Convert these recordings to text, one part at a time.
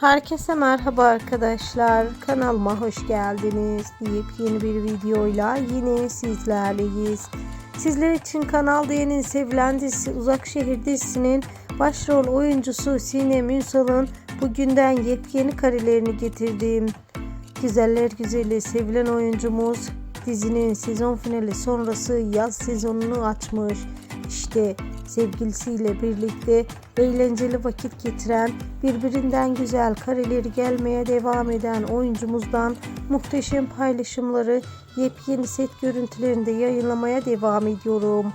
Herkese merhaba arkadaşlar. Kanalıma hoş geldiniz. Yepyeni bir videoyla yine sizlerleyiz. Sizler için kanalda yeni sevilen dizisi Uzak Şehir dizisinin başrol oyuncusu Sinem Ünsal'ın bugünden yepyeni karelerini getirdim. Güzeller güzeli sevilen oyuncumuz dizinin sezon finali sonrası yaz sezonunu açmış. İşte sevgilisiyle birlikte eğlenceli vakit geçiren, birbirinden güzel kareleri gelmeye devam eden oyuncumuzdan muhteşem paylaşımları yepyeni set görüntülerinde yayınlamaya devam ediyorum.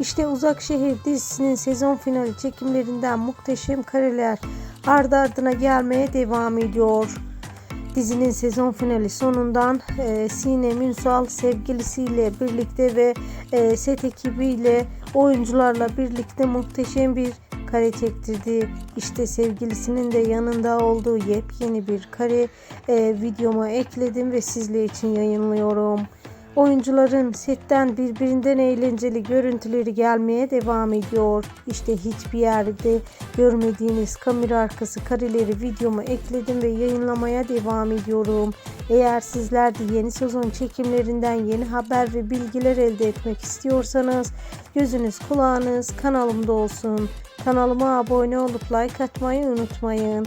İşte Uzak Şehir dizisinin sezon finali çekimlerinden muhteşem kareler ardı ardına gelmeye devam ediyor. Dizinin sezon finali sonundan e, Sinem Ünsal sevgilisiyle birlikte ve e, set ekibiyle oyuncularla birlikte muhteşem bir kare çektirdi. İşte sevgilisinin de yanında olduğu yepyeni bir kare e, videoma ekledim ve sizler için yayınlıyorum. Oyuncuların setten birbirinden eğlenceli görüntüleri gelmeye devam ediyor. İşte hiçbir yerde görmediğiniz kamera arkası kareleri videoma ekledim ve yayınlamaya devam ediyorum. Eğer sizler de yeni sezon çekimlerinden yeni haber ve bilgiler elde etmek istiyorsanız gözünüz kulağınız kanalımda olsun. Kanalıma abone olup like atmayı unutmayın.